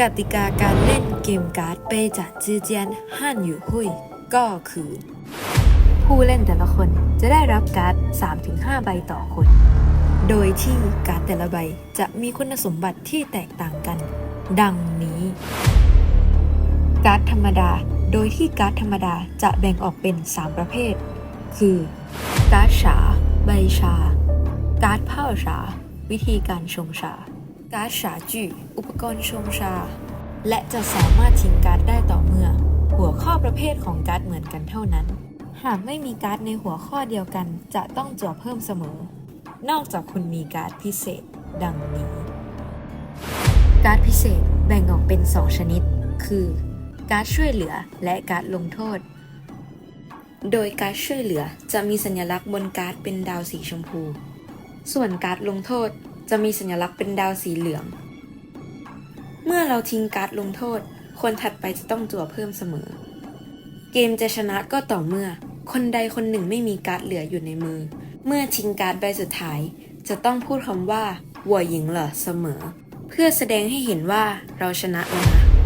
กติกาการเล่นเกมการ์ดเปจ่าจือเจียนฮั่นอยู่หุยก็คือ ผู้เล่นแต่ละคนจะได้รับการ์ด 3-5 ใบต่อคน โดยที่การ์ดแต่ละใบจะมีคุณสมบัติที่แตกต่างกัน ดังนี้ การ์ดธรรมดา โดยที่การ์ดธรรมดาจะแบ่งออกเป็น 3 ประเภท คือ การ์ดฉา ใบชา การ์ดเผ่าฉา วิธีการชงชา การ์ดฉาจื่อุปกรณ์ชงชา และจะสามารถทิ้งการ์ดได้ต่อเมื่อ หัวข้อประเภทของการ์ดเหมือนกันเท่านั้น หากไม่มีการ์ดในหัวข้อเดียวกันจะต้องจั่วเพิ่มเสมอ นอกจากคุณมีการ์ดพิเศษ ดังนี้การ์ดพิเศษแบ่งออกเป็น 2 ชนิด คือการ์ดช่วยเหลือและการ์ดลงโทษ โดยการ์ดช่วยเหลือจะมีสัญลักษณ์บนการ์ดเป็นดาวสีชมพู ส่วนการ์ดลงโทษ จะมีสัญลักษณ์เป็นดาวสีเหลือง เมื่อเราทิ้งการ์ดลงโทษ คนถัดไปจะต้องจั่วเพิ่มเสมอ เกมจะชนะก็ต่อเมื่อ คนใดคนหนึ่งไม่มีการ์ดเหลืออยู่ในมือ เมื่อทิ้งการ์ดใบสุดท้าย จะต้องพูดคำว่าวัวหญิงเหรอเสมอ เพื่อแสดงให้เห็นว่าเราชนะแล้วนะ